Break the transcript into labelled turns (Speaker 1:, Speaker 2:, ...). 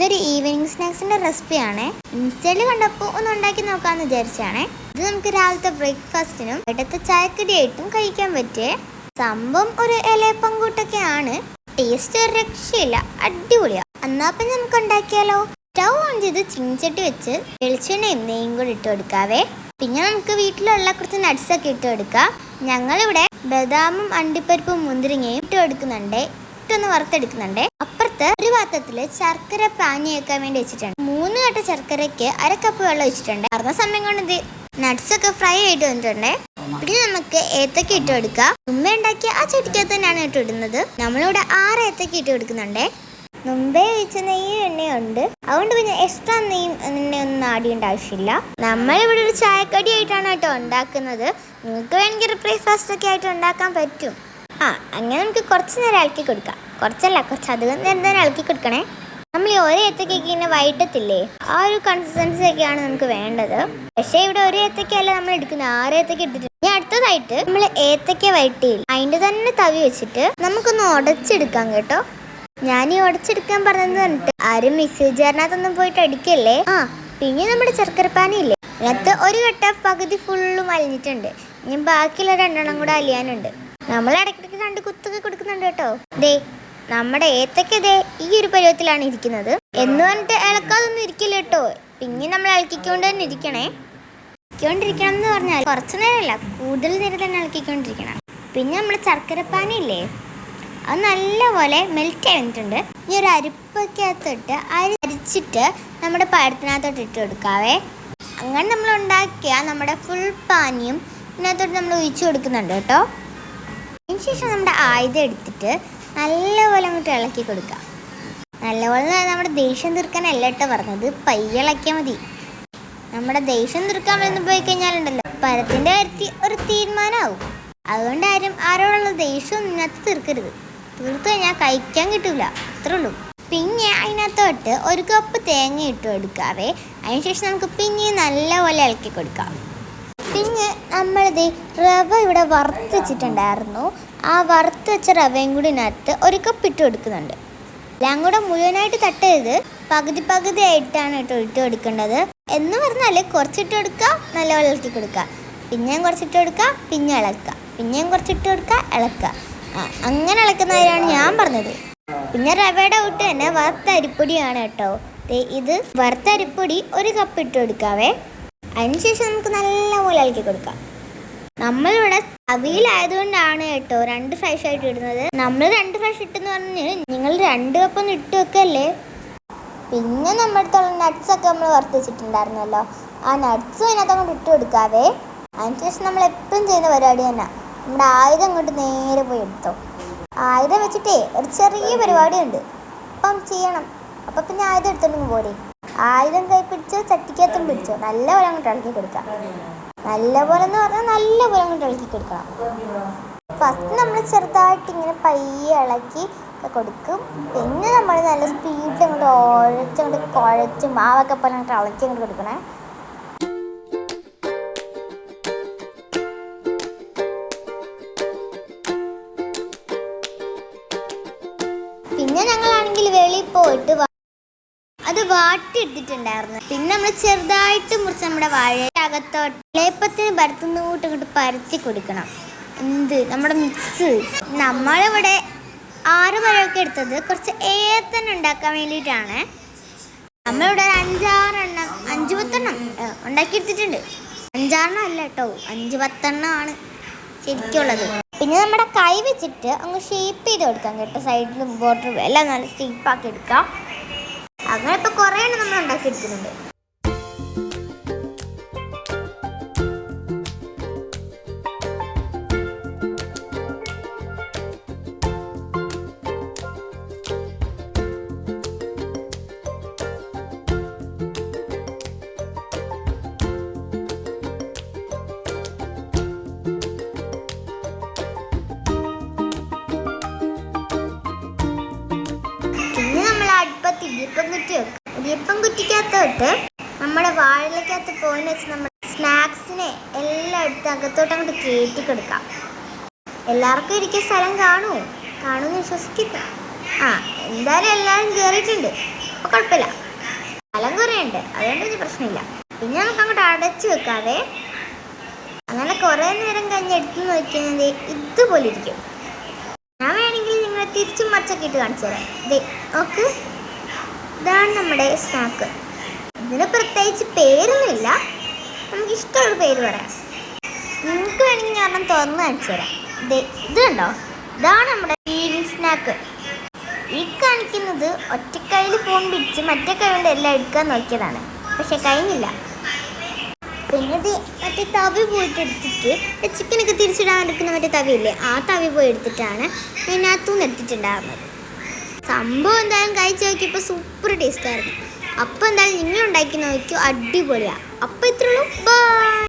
Speaker 1: ഇതൊരു ഈവനിങ് സ്നാക്സിന്റെ റെസിപ്പിയാണേ ഇൻസ്റ്റയിൽ കണ്ടപ്പോൾ ഒന്ന് ഉണ്ടാക്കി നോക്കാമെന്ന് വിചാരിച്ചാണേ. ഇത് നമുക്ക് രാവിലത്തെ ബ്രേക്ക്ഫാസ്റ്റിനും ഇടത്തെ ചായക്കടിയായിട്ടും കഴിക്കാൻ പറ്റിയേ സംഭവം ഒരു ഇലയപ്പങ്കൂട്ടൊക്കെയാണ് ടേസ്റ്റ് ഒരു രക്ഷയില്ല. അടിപൊളിയാ. എന്നാ പിന്നെ നമുക്ക് ഉണ്ടാക്കിയാലോ? സ്റ്റൗ ഓൺ ചെയ്ത് ചിഞ്ചട്ടി വെച്ച് വെളിച്ചെണ്ണയും നെയ്യും കൂടി ഇട്ട് കൊടുക്കാവേ. പിന്നെ നമുക്ക് വീട്ടിലുള്ള കുറച്ച് നട്ട്സൊക്കെ ഇട്ട് കൊടുക്കാം. ഞങ്ങളിവിടെ ബദാമും അണ്ടിപ്പരിപ്പും മുന്തിരിങ്ങയും ഇട്ട് കൊടുക്കുന്നുണ്ട്. ഇട്ടൊന്ന് വറുത്തെടുക്കുന്നുണ്ട്. അപ്പുറത്ത് ഒരു പാത്രത്തിൽ ശർക്കര പാനി വെക്കാൻ വേണ്ടി വെച്ചിട്ടുണ്ട്. മൂന്ന് കട്ട ശർക്കരയ്ക്ക് അര കപ്പ് വെള്ളം വെച്ചിട്ടുണ്ട് അറുന്ന സമയം കൊണ്ട് ഇത് നട്ട്സ് ഒക്കെ ഫ്രൈ ആയിട്ട് വന്നിട്ടുണ്ട്. പിന്നെ നമുക്ക് ഏത്തക്ക ഇട്ട് കൊടുക്കാം മുമ്പേ ഉണ്ടാക്കിയ ആ ചെടിക്കകത്ത് തന്നെയാണ് ഇട്ട് ഇടുന്നത്. നമ്മളിവിടെ ആറ് ഏത്തക്ക ഇട്ട് കൊടുക്കുന്നുണ്ട്. മുമ്പേ ഒഴിച്ച നെയ്യ് എണ്ണയുണ്ട്. അതുകൊണ്ട് പിന്നെ എക്സ്ട്രാ നെയ്യും എണ്ണയൊന്നും ആടിയേണ്ട ആവശ്യമില്ല. നമ്മളിവിടെ ഒരു ചായക്കടി ആയിട്ടാണ് കേട്ടോ ഉണ്ടാക്കുന്നത്. നിങ്ങൾക്ക് വേണമെങ്കിൽ ബ്രേക്ക്ഫാസ്റ്റ് ഒക്കെ ആയിട്ട് ഉണ്ടാക്കാൻ പറ്റും. ആ അങ്ങനെ നമുക്ക് കുറച്ച് നേരം ഇളക്കി കൊടുക്കാം. കുറച്ചല്ല കുറച്ച് അധികം നേരം തന്നെ ഇളക്കി കൊടുക്കണേ. നമ്മൾ ഈ ഒരു ഏത്തക്കയ്ക്ക് ഇങ്ങനെ വൈകിട്ടത്തില്ലേ ആ ഒരു കൺസിസ്റ്റൻസി ഒക്കെയാണ് നമുക്ക് വേണ്ടത്. പക്ഷേ ഇവിടെ ഒരു ഏത്തക്കയല്ല നമ്മൾ എടുക്കുന്നത്. ആറ് ഏത്തക്ക ഇട്ടിട്ടുണ്ട്. ഇനി അടുത്തതായിട്ട് നമ്മൾ ഏത്തക്ക വൈറ്റിയിൽ അതിന്റെ തന്നെ തവി വെച്ചിട്ട് നമുക്കൊന്ന് ഉടച്ചെടുക്കാം കേട്ടോ. ഞാൻ ഈ ഉടച്ചെടുക്കാൻ പറഞ്ഞത് പറഞ്ഞിട്ട് ആരും മിക്സി ജാറിനകത്തൊന്നും പോയിട്ട് അടിക്കല്ലേ? ആ പിന്നെ നമ്മുടെ ശർക്കരപ്പാനി ഇല്ലേ അതിനകത്ത് ഒരു കട്ട പകുതി ഫുള്ളും അലിഞ്ഞിട്ടുണ്ട് ഇനി ബാക്കിയുള്ള രണ്ടെണ്ണം കൂടെ അലിയാനുണ്ട്. നമ്മൾ ഇടയ്ക്കിടയ്ക്ക് രണ്ട് കുത്തൊക്കെ കൊടുക്കുന്നുണ്ട് കേട്ടോ. ദേ നമ്മുടെ ഏത്തക്കതേ ഈ ഒരു പരുവത്തിലാണ് ഇരിക്കുന്നത്. എന്ന് പറഞ്ഞിട്ട് ഇളക്കാതൊന്നും ഇരിക്കില്ല കേട്ടോ. പിന്നെ നമ്മൾ ഇളക്കിക്കൊണ്ട് തന്നെ ഇരിക്കണേ. ഇളക്കിക്കൊണ്ടിരിക്കണം എന്ന് പറഞ്ഞാൽ കുറച്ച് നേരമല്ല കൂടുതൽ നേരം തന്നെ ഇളക്കിക്കൊണ്ടിരിക്കണം പിന്നെ നമ്മൾ ചർക്കര ഇല്ലേ അത് നല്ലപോലെ മെൽറ്റ് ചെയ്തിട്ടുണ്ട്. ഈ ഒരു അരിപ്പക്കകത്തിട്ട് അരി അരിച്ചിട്ട് നമ്മുടെ പഴത്തിനകത്തോട്ട് ഇട്ട് കൊടുക്കാവേ. അങ്ങനെ നമ്മൾ ഉണ്ടാക്കിയ നമ്മുടെ ഫുൾ പാനിയും ഇതിനകത്തോട്ട് നമ്മൾ ഒഴിച്ചു കൊടുക്കുന്നുണ്ട് കേട്ടോ. അതിനുശേഷം നമ്മുടെ ആയുധം എടുത്തിട്ട് നല്ലപോലെ അങ്ങോട്ട് ഇളക്കി കൊടുക്കുക നല്ലപോലെ നമ്മുടെ ദേഷ്യം തീർക്കാനല്ല കേട്ടോ പറഞ്ഞത്. പയ്യെ ഇളക്കിയാൽ മതി. നമ്മുടെ ദേഷ്യം തീർക്കാൻ വന്ന് പോയി കഴിഞ്ഞാലുണ്ടല്ലോ. പരത്തിന്റെ കാര്യത്തിൽ ഒരു തീരുമാനമാവും അതുകൊണ്ട് ആരും ആരോടുള്ള ദേഷ്യവും ഇതിനകത്ത് തീർക്കരുത്. തീർത്തു കഴിഞ്ഞാൽ കഴിക്കാൻ കിട്ടില്ല അത്രേ ഉള്ളൂ. പിന്നെ അതിനകത്തോട്ട് ഒരു കപ്പ് തേങ്ങ ഇട്ട് കൊടുക്കാവേ. അതിനുശേഷം നമുക്ക് പിന്നെ നല്ലപോലെ ഇളക്കി കൊടുക്കാം. പിന്നെ നമ്മളിത് റവ ഇവിടെ വറുത്ത് വെച്ചിട്ടുണ്ടായിരുന്നു ആ വറുത്ത് വെച്ച റവയും കൂടി ഇതിനകത്ത് ഒരു കപ്പ് ഇട്ട് കൊടുക്കുന്നുണ്ട്. എല്ലാം കൂടെ മുഴുവനായിട്ട് തട്ടരുത് പകുതി പകുതി ആയിട്ടാണ് കേട്ടോ ഇട്ട് കൊടുക്കേണ്ടത്. എന്ന് പറഞ്ഞാൽ കുറച്ചിട്ട് കൊടുക്കുക നല്ലപോലെ ഇളക്കി കൊടുക്കുക. പിന്നെയും കുറച്ചിട്ട് കൊടുക്കുക പിന്നെ ഇളക്കുക. പിന്നെയും കുറച്ചിട്ട് കൊടുക്കുക ഇളക്കുക. ആ അങ്ങനെ ഇളക്കുന്നവരാണ് ഞാൻ പറഞ്ഞത്. പിന്നെ റവയുടെ കൂട്ട് തന്നെ വറുത്ത അരിപ്പൊടിയാണ് കേട്ടോ. ഇത് വറുത്ത അരിപ്പൊടി ഒരു കപ്പ് ഇട്ട് കൊടുക്കാവേ. അതിനുശേഷം നമുക്ക് നല്ലപോലെ ഇളക്കി കൊടുക്കാം. നമ്മളിവിടെ അവിയിലായതുകൊണ്ടാണ് കേട്ടോ രണ്ട് ഫ്രഷ് ആയിട്ട് ഇടുന്നത്. നമ്മൾ രണ്ട് ഫ്രഷ് ഇട്ടെന്ന് പറഞ്ഞ് നിങ്ങൾ രണ്ട് കപ്പൊന്നും ഇട്ട് വെക്കല്ലേ? പിന്നെ നമ്മുടെ നട്ട്സ് ഒക്കെ നമ്മൾ വറുത്ത് വെച്ചിട്ടുണ്ടായിരുന്നല്ലോ. ആ നട്ട്സും അതിനകത്ത് ഇട്ട് കൊടുക്കാവേ. അതിനുശേഷം നമ്മൾ എപ്പോഴും ചെയ്യുന്ന പരിപാടി തന്നെ. നമ്മുടെ ആയുധം അങ്ങോട്ട് നേരെ പോയി എടുത്തോ. ആയുധം വെച്ചിട്ടേ ഒരു ചെറിയ പരിപാടിയുണ്ട്. അപ്പം ചെയ്യണം. അപ്പം പിന്നെ ആയുധം എടുത്തോണ്ടെങ്കിൽ പോരെ. ആയുധം കൈ പിടിച്ചോ ചട്ടിക്കകത്തും പിടിച്ചോ. നല്ലപോലെ അങ്ങോട്ട് ഇളക്കി കൊടുക്കാം. നല്ലപോലെ എന്ന് പറഞ്ഞാൽ നല്ലപോലെ അങ്ങോട്ട് ഇളക്കി കൊടുക്കണം. ഫസ്റ്റ് നമ്മൾ ചെറുതായിട്ട് ഇങ്ങനെ പയ്യെ ഇളക്കി കൊടുക്കും. പിന്നെ നമ്മൾ നല്ല സ്പീഡിൽ അങ്ങോട്ട് ഉഴച്ചങ്ങോട്ട് കുഴച്ച് മാവൊക്കെ പോലെ അങ്ങോട്ട് ഇളക്കി അങ്ങോട്ട് കൊടുക്കണേ. പിന്നെ ഞങ്ങളാണെങ്കിൽ വെളിയിൽ പോയിട്ട് അത് വാട്ടി എടുത്തിട്ടുണ്ടായിരുന്നു പിന്നെ നമ്മൾ ചെറുതായിട്ട് മുറിച്ച് നമ്മുടെ വാഴ അകത്തോട്ട് ലേപ്പത്തിന് പരത്തുന്ന കൂട്ട് ഇങ്ങോട്ട് പരത്തി കൊടുക്കണം. എന്ത്? നമ്മുടെ മിക്സ്. നമ്മളിവിടെ ആറ് മഴയൊക്കെ എടുത്തത് കുറച്ച് ഏത്തന്നെ ഉണ്ടാക്കാൻ വേണ്ടിയിട്ടാണ്. നമ്മളിവിടെ ഒരു അഞ്ചാറെണ്ണം അഞ്ച് പത്തെണ്ണം ഏ, ഉണ്ടാക്കി എടുത്തിട്ടുണ്ട് അഞ്ചാറെണ്ണം അല്ല കേട്ടോ അഞ്ച് പത്തെണ്ണം ആണ് ശരിക്കുള്ളത്. പിന്നെ നമ്മുടെ കൈ വെച്ചിട്ട് അങ്ങ് ഷേപ്പ് ചെയ്ത് കൊടുക്കാം കേട്ടോ സൈഡിലും ബോർഡറും എല്ലാം നല്ല സ്റ്റീപ്പാക്കി എടുക്കാം. അങ്ങനെ ഇപ്പോൾ കുറേ എണ്ണം നമ്മൾ ഉണ്ടാക്കി ഇടിയപ്പം കുറ്റി വെക്കും. ഇടിയപ്പം കുറ്റിക്കകത്തോട്ട് നമ്മുടെ വാഴലക്കകത്ത് പോയിന്ന് വെച്ച് നമ്മൾ സ്നാക്സിനെ എല്ലാം എടുത്ത് അകത്തോട്ട് അങ്ങോട്ട് കയറ്റി കൊടുക്കാം. എല്ലാവർക്കും ഇരിക്കുന്ന സ്ഥലം കാണൂ. കാണുമെന്ന് വിശ്വസിക്കുന്നു ആ എന്തായാലും എല്ലാവരും കയറിയിട്ടുണ്ട് അപ്പോൾ കുഴപ്പമില്ല. സ്ഥലം കുറേയുണ്ട്. അതുകൊണ്ട് ഇനി പ്രശ്നമില്ല. പിന്നെ നമുക്ക് അങ്ങോട്ട് അടച്ചു വെക്കാതെ അങ്ങനെ കുറേ നേരം കഴിഞ്ഞ് എടുത്ത് നോക്കിയാൽ ഇതുപോലെ ഇരിക്കും. ഞാൻ വേണമെങ്കിൽ നിങ്ങളെ തിരിച്ചും മറിച്ചൊക്കെ ഇട്ട് കാണിച്ചു തരാം. ദേ നോക്ക്. ഇതാണ് നമ്മുടെ സ്നാക്ക്. ഇതിന് പ്രത്യേകിച്ച് പേരൊന്നുമില്ല. നമുക്ക് ഇഷ്ടമുള്ള പേര് പറയാം. നിങ്ങൾക്ക് വേണമെങ്കിൽ ഞാൻ തുറന്ന് കാണിച്ചു തരാം. ഇത് കണ്ടോ? ഇതാണ് നമ്മുടെ സ്നാക്ക്. ഈ കാണിക്കുന്നത് ഒറ്റക്കൈയിൽ ഫോൺ പിടിച്ച് മറ്റേ കൈ എല്ലാം എടുക്കാൻ നോക്കിയതാണ്. പക്ഷെ കഴിഞ്ഞില്ല. പിന്നെ ഇത് മറ്റേ തവി പോയിട്ട് എടുത്തിട്ട് ചിക്കനൊക്കെ തിരിച്ചിടാൻ എടുക്കുന്ന മറ്റേ തവിയില്ലേ ആ തവി പോയി എടുത്തിട്ടാണ് ഇതിനകത്തുനിന്ന് എടുത്തിട്ടുണ്ടായിരുന്നത്. സംഭവം എന്തായാലും കഴിച്ച് നോക്കിയപ്പോൾ സൂപ്പർ ടേസ്റ്റ് ആയിരുന്നു. അപ്പോൾ എന്തായാലും നിങ്ങൾ ഉണ്ടാക്കി നോക്കിയോ അടിപൊളിയാണ് അപ്പോൾ ഇത്രയുള്ളൂ ബൈ